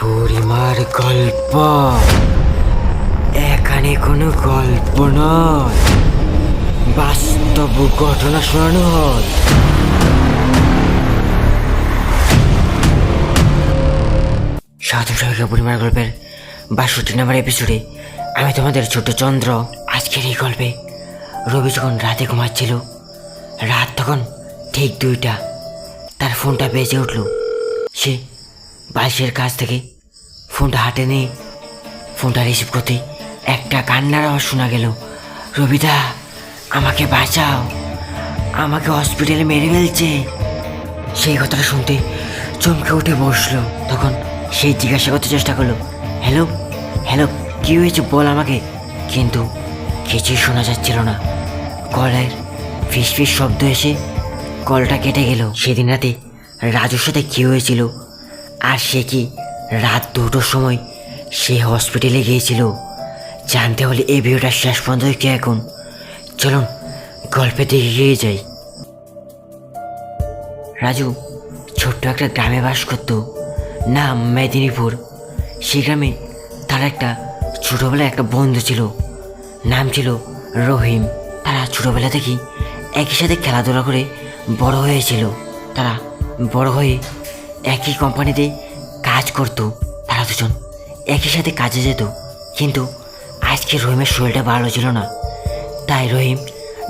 পরিমার গল্প। এখানে কোনো গল্প নয়। বাস্তব ঘটনা শোনানো হয়। সাধু সাহেবের পরিমার গল্পের বাষট্টি নম্বর এপিসোডে আমি তোমাদের ছোট চন্দ্র আজকের এই গল্পে রবি যখন রাতে ঘুমাচ্ছিল, রাত তখন ঠিক দুইটা, তার ফোনটা বেজে উঠল। সে বালিশের কাছ থেকে ফোনটা হাতে নিয়ে, ফোনটা রিসিভ করতে একটা কান্নার আওয়াজ শোনা গেল। রবিদা, আমাকে বাঁচাও। আমাকে হসপিটালে মেরে ফেলছে। সেই কথাটা শুনতে চমকে উঠে বসল। তখন সেই জিজ্ঞাসা করতে চেষ্টা করল হ্যালো হ্যালো কী হয়েছে বল আমাকে? কিন্তু কিছুই শোনা যাচ্ছিল না। কলের ফিস ফিস শব্দ এসে কলটা কেটে গেল। সেদিন রাতে রাজুর সাথে কী হয়েছিল আর সে কি রাত দুটোর সময় সে হসপিটালে গিয়েছিল? জানতে হলে এই ভিডিওটা শেষ পর্যন্ত কি এখন চলুন গল্পে দিকে গিয়ে যাই। রাজু, ছোট্ট একটা গ্রামে বাস করত। নাম মেদিনীপুর। সেই গ্রামে তার একটা ছোটোবেলায় একটা বন্ধু ছিল। নাম ছিল রহিম। তারা ছোটোবেলা থেকেই একই সাথে খেলাধুলা করে বড় হয়েছিল। তারা বড় হয়ে একই কোম্পানিতে কাজ করতো তারা দুজন। একই সাথে কাজে যেত, কিন্তু আজকে রহিমের শরীরটা ভালো ছিল না। তাই রহিম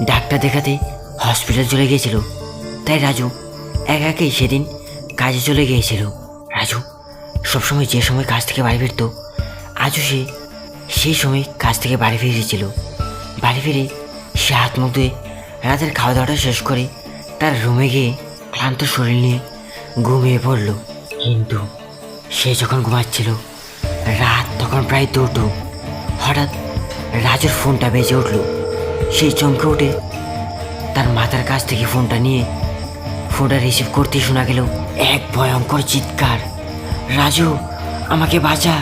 ডাক্তার দেখাতে হসপিটাল চলে গিয়েছিল। তাই রাজু একাকেই সেদিন কাজে চলে গিয়েছিল। রাজু সবসময় যে সময় কাজ থেকে বাড়ি ফিরত, আজও সে সেই সময় কাজ থেকে বাড়ি ফিরেছিল বাড়ি ফিরে সে হাত মুখ ধুয়ে রাতের খাওয়া দাওয়াটা শেষ করে তার রুমে গিয়ে ক্লান্ত শরীর নিয়ে ঘুমিয়ে পড়ল। কিন্তু সে যখন ঘুমাচ্ছিল, রাত তখন প্রায় দুটো। হঠাৎ রাজুর ফোনটা বেজে উঠল। সেই চমকে উঠে তার মাথার কাছ থেকে ফোনটা নিয়ে ফোনটা রিসিভ করতে শোনা গেল, এক ভয়ঙ্কর চিৎকার। রাজু, আমাকে বাঁচা।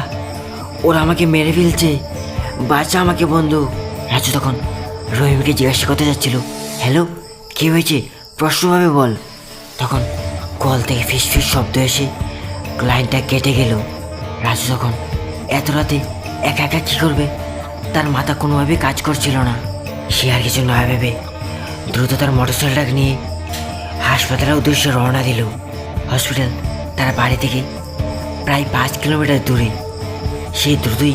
ওরা আমাকে মেরে ফেলছে। বাঁচা আমাকে, বন্ধু। রাজু তখন রহিমকে জিজ্ঞাসা করতে যাচ্ছিল, হ্যালো, কি হয়েছে? প্রশ্নভাবে বল। তখন কল থেকে ফিস ফিস শব্দ এসে লাইনটা কেটে গেল। রাজু যখন এত রাতে একা একা কী করবে? তার মাথা কোনোভাবে কাজ করছিল না। সে আর কিছু না ভেবে দ্রুত তার মোটরসাইকেলটাকে নিয়ে হাসপাতালের উদ্দেশ্যে রওনা দিল। হসপিটাল তার বাড়ি থেকে প্রায় পাঁচ কিলোমিটার দূরে। সে দ্রুতই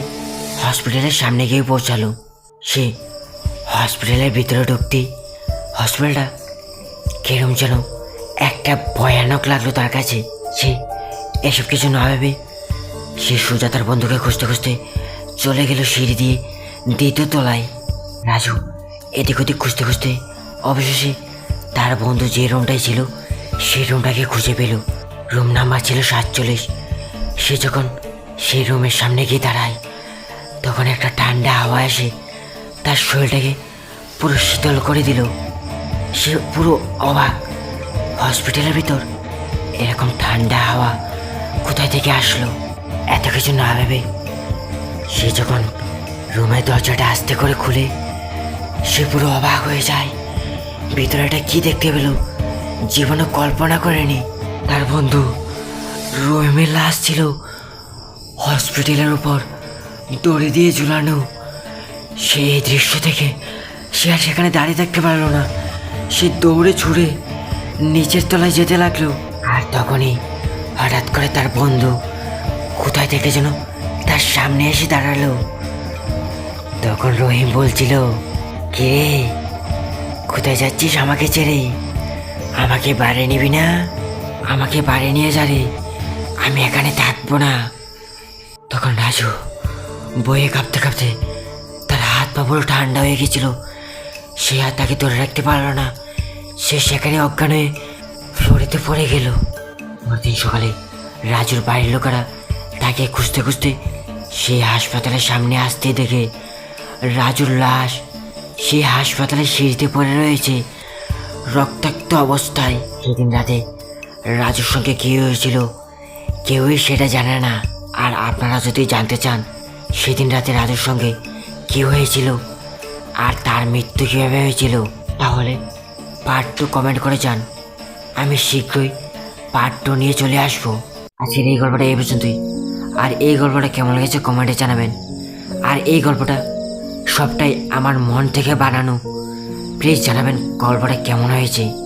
হসপিটালের সামনে গিয়ে পৌঁছালো। সে হসপিটালের ভিতরে ঢুকতেই হসপিটালটা কেরম যেন একটা ভয়ানক লাগল তার কাছে। সে এসব কিছু না ভেবে সে সোজা তার বন্ধুকে খুঁজতে খুঁজতে চলে গেল সিঁড়ি দিয়ে দ্বিতীয় তলায়। রাজু, এদিক ওদিক খুঁজতে খুঁজতে অবশেষে তার বন্ধু যে রুমটাই ছিল সেই রুমটাকে খুঁজে পেল। রুম নাম্বার ছিল সাতচল্লিশ। সে যখন সেই রুমের সামনে গিয়ে দাঁড়ায়, তখন একটা ঠান্ডা হাওয়া এসে তার শরীরটাকে পুরো শীতল করে দিল। সে পুরো অবাক হসপিটালের ভিতর। এরকম ঠান্ডা হাওয়া কোথায় থেকে আসলো? এত কিছু না ভেবে সে যখন রুমের দরজাটা আস্তে করে খুলে, সে পুরো অবাক হয়ে যায়। ভিতরে একটা কি দেখতে পেল? জীবনে কল্পনা করেনি। তার বন্ধু রহিমের লাশ ছিল হসপিটালের উপর দড়ি দিয়ে ঝুলানো। সেই দৃশ্য থেকে সে আর সেখানে দাঁড়িয়ে থাকতে পারল না। সে দৌড়ে ছুড়ে নিচের তলায় যেতে লাগল। আর তখনই হঠাৎ করে তার বন্ধু কোথায় থেকে যেন তার সামনে এসে দাঁড়াল। তখন রহিম বলছিল, কে কোথায় যাচ্ছিস আমাকে ছেড়ে? আমাকে বাড়ি নিবি না? আমাকে বাড়ি নিয়ে যা রে। আমি এখানে থাকব না। তখন রাজু বইয়ে কাঁপতে কাঁপতে তার হাত পা পুরো ঠান্ডা হয়ে গেছিল। সে আর তাকে ধরে রাখতে পারল না। সে সেখানে অজ্ঞান হয়ে ফ্লোরেতে পড়ে গেল। পরদিন সকালে রাজুর বাড়ির লোকেরা তাকে খুঁজতে খুঁজতে সেই হাসপাতালের সামনে আসতে দেখে রাজুর লাশ সেই হাসপাতালের সিঁড়িতে পড়ে রয়েছে। রক্তাক্ত অবস্থায় সেদিন রাতে রাজুর সঙ্গে কী হয়েছিল, কেউই সেটা জানে না। আর আপনারা যদি জানতে চান সেদিন রাতে রাজুর সঙ্গে কী হয়েছিল আর তার মৃত্যু কীভাবে হয়েছিল, তাহলে পার্ট টু কমেন্ট করে যান। আমি শীঘ্রই পার্ট টু নিয়ে চলে আসব। আজকের এই গল্পটা এই পর্যন্তই। আর এই গল্পটা কেমন লেগেছে কমেন্টে জানাবেন। আর এই গল্পটা সবটাই আমার মন থেকে বানানো। প্লিজ জানাবেন গল্পটা কেমন হয়েছে।